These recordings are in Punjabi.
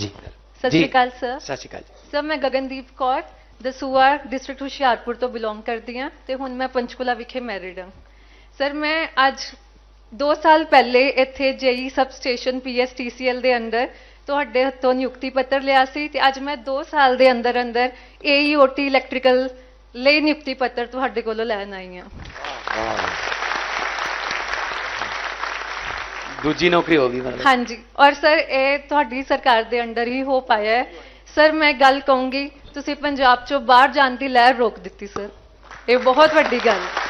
ਜੀ ਸਤਿ ਸ਼੍ਰੀ ਅਕਾਲ ਸਰ ਸਤਿ ਸ਼੍ਰੀ ਅਕਾਲ ਜੀ ਸਰ ਮੈਂ ਗਗਨਦੀਪ ਕੌਰ ਦਸੂਆ ਡਿਸਟ੍ਰਿਕਟ ਹੁਸ਼ਿਆਰਪੁਰ ਤੋਂ ਬਿਲੋਂਗ ਕਰਦੀ ਹਾਂ ਤੇ ਹੁਣ ਮੈਂ ਪੰਚਕੂਲਾ ਵਿਖੇ ਮੈਰਿਡ ਹਾਂ ਸਰ ਮੈਂ ਅੱਜ 2 ਸਾਲ ਪਹਿਲੇ ਇੱਥੇ ਜੇਈ ਸਬ ਸਟੇਸ਼ਨ ਪੀਐਸਟੀਸੀਐਲ ਦੇ ਅੰਦਰ ਤੁਹਾਡੇ ਹੱਥੋਂ ਨਿਯੁਕਤੀ ਪੱਤਰ ਲਿਆ ਸੀ ਤੇ ਅੱਜ ਮੈਂ 2 ਸਾਲ ਦੇ ਅੰਦਰ ਅੰਦਰ ਏਈਓਟੀ ਇਲੈਕਟ੍ਰੀਕਲ ਲਈ ਨਿਯੁਕਤੀ ਪੱਤਰ ਤੁਹਾਡੇ ਕੋਲੋਂ ਲੈਣ ਆਈ ਹਾਂ ਦੂਜੀ ਨੌਕਰੀ ਹੋ ਗਈ ਮਤਲਬ ਹਾਂਜੀ। ਔਰ ਸਰ ਇਹ ਤੁਹਾਡੀ ਸਰਕਾਰ ਦੇ ਅੰਡਰ ਹੀ ਹੋ ਪਾਇਆ ਹੈ। ਸਰ ਮੈਂ ਗੱਲ ਕਹੂੰਗੀ ਤੁਸੀਂ ਪੰਜਾਬ ਚੋਂ ਬਾਹਰ ਜਾਣ ਦੀ ਲਹਿਰ ਰੋਕ ਦਿੱਤੀ ਸਰ। ਇਹ ਬਹੁਤ ਵੱਡੀ ਗੱਲ। ਹੈ।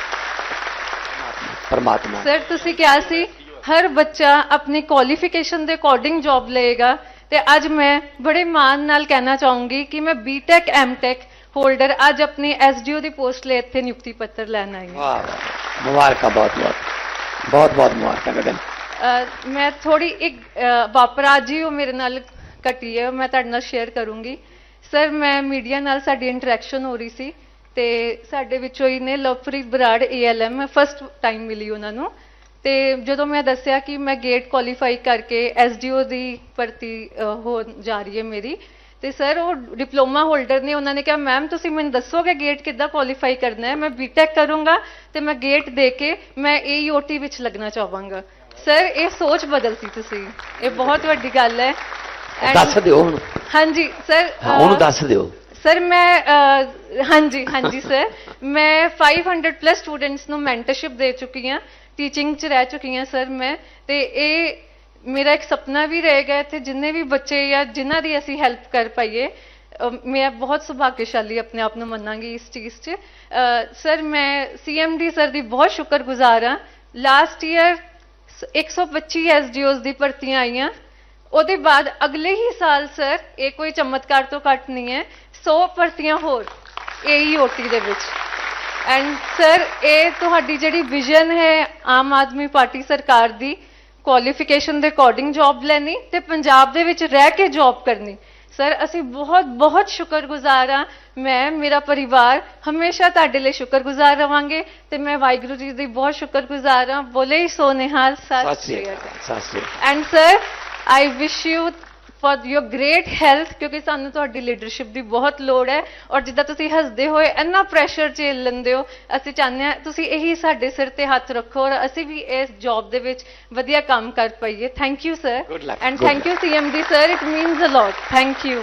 ਪਰਮਾਤਮਾ। ਸਰ ਤੁਸੀਂ ਕਿਹਾ ਸੀ ਹਰ ਬੱਚਾ ਆਪਣੀ ਕੁਆਲੀਫਿਕੇਸ਼ਨ ਦੇ ਅਕੋਰਡਿੰਗ ਜੌਬ ਲਏਗਾ। ਤੇ ਅੱਜ ਮੈਂ ਬੜੇ ਮਾਣ ਨਾਲ ਕਹਿਣਾ ਚਾਹੂੰਗੀ ਕਿ ਮੈਂ ਬੀਟੈਕ ਐਮਟੈਕ ਹੋਲਡਰ ਅੱਜ ਆਪਣੀ ਐਸਡੀਓ ਦੀ ਪੋਸਟ ਲਈ ਇੱਥੇ ਨਿਯੁਕਤੀ ਪੱਤਰ ਲੈਣ ਆਈ ਹਾਂ। ਵਾਹ ਵਾਹ। ਮੁਬਾਰਕਾਂ ਬਹੁਤ ਬਹੁਤ ਬਹੁਤ ਬਹੁਤ ਮੁਬਾਰਕਾਂ ਗਗਨ। ਅਹ ਮੈਂ ਥੋੜੀ ਇੱਕ ਵਾਪਰਾ ਜੀ, ਉਹ ਮੇਰੇ ਨਾਲ ਘਟੀ ਹੈ ਮੈਂ ਤੁਹਾਡੇ ਨਾਲ ਸ਼ੇਅਰ ਕਰੂੰਗੀ। ਸਰ ਮੈਂ ਮੀਡੀਆ ਨਾਲ ਸਾਡੀ ਇੰਟਰੈਕਸ਼ਨ ਹੋ ਰਹੀ ਸੀ ਤੇ ਸਾਡੇ ਵਿੱਚੋਂ ਹੀ ਨੇ ਲਵਪ੍ਰੀਤ ਬਰਾੜ ਏਐਲਐਮ ਮੈਂ ਫਸਟ ਟਾਈਮ ਮਿਲੀ ਉਹਨਾਂ ਨੂੰ। ਤੇ ਜਦੋਂ ਮੈਂ ਦੱਸਿਆ ਕਿ ਮੈਂ ਗੇਟ ਕੁਆਲੀਫਾਈ ਕਰਕੇ ਐਸਡੀਓ ਦੀ ਭਰਤੀ ਹੋ ਜਾ ਰਹੀ ਹੈ ਮੇਰੀ, ਤੇ ਸਰ ਉਹ ਡਿਪਲੋਮਾ ਹੋਲਡਰ ਨੇ ਉਹਨਾਂ ਨੇ ਕਿਹਾ ਮੈਮ ਤੁਸੀਂ ਮੈਨੂੰ ਦੱਸੋਗੇ ਗੇਟ ਕਿੱਦਾਂ ਕੁਆਲੀਫਾਈ ਕਰਨਾ ਹੈ? ਮੈਂ ਬੀਟੈਕ ਕਰੂੰਗਾ ਤੇ ਮੈਂ ਗੇਟ ਦੇ ਕੇ ਮੈਂ ਏਈਓਟੀ ਵਿੱਚ ਲੱਗਣਾ ਚਾਹਾਂਗਾ। ਸਰ ਇਹ ਸੋਚ ਬਦਲਤੀ ਤੁਸੀਂ। ਇਹ ਬਹੁਤ ਵੱਡੀ ਗੱਲ ਹੈ। ਦੱਸ ਦਿਓ ਹੁਣ। ਹਾਂਜੀ ਸਰ ਉਹਨੂੰ ਦੱਸ ਦਿਓ। ਸਰ ਮੈਂ ਹਾਂਜੀ ਹਾਂਜੀ ਸਰ ਮੈਂ 500 ਪਲੱਸ ਸਟੂਡੈਂਟਸ ਨੂੰ ਮੈਂਟਰਸ਼ਿਪ ਦੇ ਚੁੱਕੀ ਹਾਂ ਟੀਚਿੰਗ 'ਚ ਰਹਿ ਚੁੱਕੀ ਹਾਂ ਸਰ ਮੈਂ। ਤੇ ਇਹ ਮੇਰਾ ਇੱਕ ਸੁਪਨਾ ਵੀ ਰਹੇਗਾ ਇੱਥੇ ਜਿੰਨੇ ਵੀ ਬੱਚੇ ਜਾਂ ਜਿਨ੍ਹਾਂ ਦੀ ਅਸੀਂ ਹੈਲਪ ਕਰ ਪਾਈਏ ਮੈਂ ਬਹੁਤ ਸੁਭਾਗਿਆਸ਼ਾਲੀ ਆਪਣੇ ਆਪ ਨੂੰ ਮੰਨਾਂਗੀ ਇਸ ਚੀਜ਼ 'ਚ। ਸਰ ਮੈਂ ਸੀਐਮਡੀ ਸਰ ਦੀ ਬਹੁਤ ਸ਼ੁਕਰਗੁਜ਼ਾਰ ਹਾਂ। ਲਾਸਟ ਈਅਰ 125 ਐਸਡੀਓਜ਼ ਦੀ ਭਰਤੀਆਂ ਆਈਆਂ। ਉਹਦੇ ਬਾਅਦ ਅਗਲੇ ਹੀ ਸਾਲ, ਸਰ, ਇਹ ਕੋਈ ਚਮਤਕਾਰ ਤੋਂ ਘੱਟ ਨਹੀਂ ਹੈ 100 ਭਰਤੀਆਂ ਹੋਰ ਏਈਓਟੀ ਦੇ ਵਿੱਚ। ਐਂਡ ਸਰ, ਇਹ ਤੁਹਾਡੀ ਜਿਹੜੀ ਵਿਜ਼ਨ ਹੈ ਆਮ ਆਦਮੀ ਪਾਰਟੀ ਸਰਕਾਰ ਦੀ ਕੁਆਲੀਫਿਕੇਸ਼ਨ ਦੇ ਅਕੋਰਡਿੰਗ ਜੌਬ ਲੈਣੀ ਤੇ ਪੰਜਾਬ ਦੇ ਵਿੱਚ ਰਹਿ ਕੇ ਜੌਬ ਕਰਨੀ। ਸਰ ਅਸੀਂ ਬਹੁਤ ਬਹੁਤ ਸ਼ੁਕਰਗੁਜ਼ਾਰ ਹਾਂ। ਮੈਂ ਮੇਰਾ ਪਰਿਵਾਰ ਹਮੇਸ਼ਾ ਤੁਹਾਡੇ ਲਈ ਸ਼ੁਕਰਗੁਜ਼ਾਰ ਰਵਾਂਗੇ ਤੇ ਮੈਂ ਵਾਹਿਗੁਰੂ ਜੀ ਦੀ ਬਹੁਤ ਸ਼ੁਕਰਗੁਜ਼ਾਰ ਹਾਂ। ਬੋਲੇ ਹੀ ਸੋ ਨਿਹਾਲ ਸਤਿ ਸ਼੍ਰੀ ਅਕਾਲ and sir I wish you for your great health ਕਿਉਂਕਿ ਸਾਨੂੰ ਤੁਹਾਡੀ ਲੀਡਰਸ਼ਿਪ ਦੀ ਬਹੁਤ ਲੋੜ ਹੈ। ਔਰ ਜਿੱਦਾਂ ਤੁਸੀਂ ਹੱਸਦੇ ਹੋਏ ਇੰਨਾ ਪ੍ਰੈਸ਼ਰ ਝੇਲ ਲੈਂਦੇ ਹੋ ਅਸੀਂ ਚਾਹੁੰਦੇ ਹਾਂ ਤੁਸੀਂ ਇਹੀ ਸਾਡੇ ਸਿਰ ਤੇ ਹੱਥ ਰੱਖੋ ਔਰ ਅਸੀਂ ਵੀ ਇਸ ਜੌਬ ਦੇ ਵਿੱਚ ਵਧੀਆ ਕੰਮ ਕਰ ਪਾਈਏ। Thank you sir and thank you CMD sir it means a lot thank you